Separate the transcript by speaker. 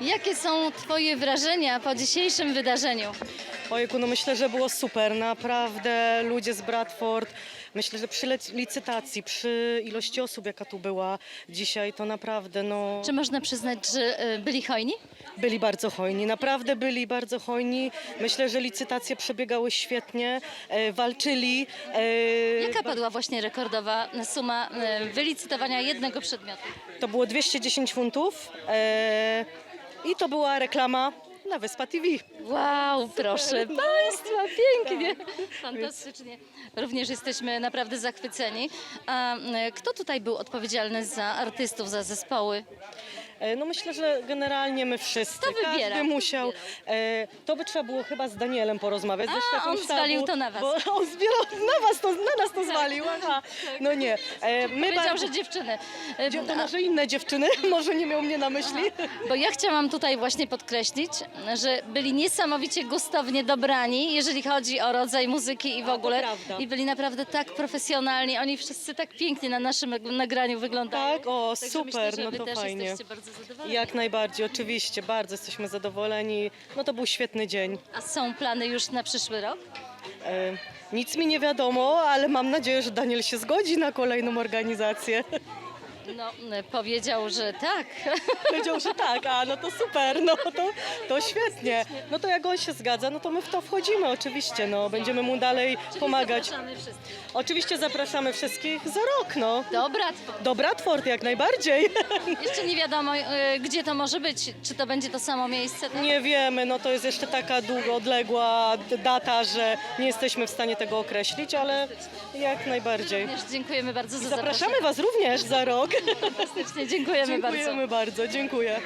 Speaker 1: Jakie są Twoje wrażenia po dzisiejszym wydarzeniu?
Speaker 2: Ojku, no myślę, że było super. Naprawdę ludzie z Bradford, myślę, że przy licytacji, przy ilości osób, jaka tu była dzisiaj, to naprawdę no,
Speaker 1: Czy można przyznać, że e, byli hojni?
Speaker 2: byli bardzo hojni. Naprawdę byli bardzo hojni. Myślę, że licytacje przebiegały świetnie, e, walczyli. E,
Speaker 1: Jaka padła właśnie rekordowa suma e, wylicytowania jednego przedmiotu?
Speaker 2: To było 210 funtów e, i to była reklama na Wyspa TV.
Speaker 1: Wow, proszę Państwa, pięknie, fantastycznie. Również jesteśmy naprawdę zachwyceni. A e, kto tutaj był odpowiedzialny za artystów, za zespoły?
Speaker 2: E, No myślę, że generalnie my wszyscy.
Speaker 1: Kto wybiera?
Speaker 2: Każdy
Speaker 1: Kto
Speaker 2: musiał. E, to by trzeba było chyba z Danielem porozmawiać. ze
Speaker 1: A,
Speaker 2: szefem
Speaker 1: on
Speaker 2: sztabu,
Speaker 1: zwalił to na was. Tak.
Speaker 2: Bo on zbierał na was, to, na nas to zwalił. Aha. No nie. E, my
Speaker 1: Powiedział,
Speaker 2: bardzo-
Speaker 1: że dziewczyny. E,
Speaker 2: Dzie- To
Speaker 1: a-
Speaker 2: może inne dziewczyny, może nie miał mnie na myśli.
Speaker 1: Bo ja chciałam tutaj właśnie podkreślić, że byli niesamowicie gustownie dobrani, jeżeli chodzi o rodzaj muzyki i w ogóle.
Speaker 2: prawda.
Speaker 1: I byli naprawdę tak profesjonalni. Oni wszyscy tak pięknie na naszym nagraniu wyglądają.
Speaker 2: Tak, o,
Speaker 1: Także
Speaker 2: super,
Speaker 1: myślę, że
Speaker 2: no
Speaker 1: wy
Speaker 2: to
Speaker 1: też
Speaker 2: fajnie.
Speaker 1: jesteście bardzo zadowoleni.
Speaker 2: Jak najbardziej, oczywiście, bardzo jesteśmy zadowoleni. No to był świetny dzień.
Speaker 1: A są plany już na przyszły rok?
Speaker 2: E, nic mi nie wiadomo, ale mam nadzieję, że Daniel się zgodzi na kolejną organizację.
Speaker 1: No, powiedział, że tak.
Speaker 2: Powiedział, że tak, a no to super, no to, to świetnie. No to jak on się zgadza, no to my w to wchodzimy oczywiście, no będziemy mu dalej pomagać.
Speaker 1: zapraszamy wszystkich.
Speaker 2: Oczywiście zapraszamy wszystkich za rok, no.
Speaker 1: Dobra,
Speaker 2: Do Bradford jak najbardziej.
Speaker 1: jeszcze nie wiadomo, e, gdzie to może być. Czy to będzie to samo miejsce? Tak?
Speaker 2: Nie wiemy, no to jest jeszcze taka długo odległa d- data, że nie jesteśmy w stanie tego określić, ale jak najbardziej.
Speaker 1: Również dziękujemy bardzo za
Speaker 2: Zapraszamy
Speaker 1: zaproszenie.
Speaker 2: Was również za rok.
Speaker 1: Fantastycznie, dziękujemy bardzo.
Speaker 2: Dziękujemy bardzo, dziękuję.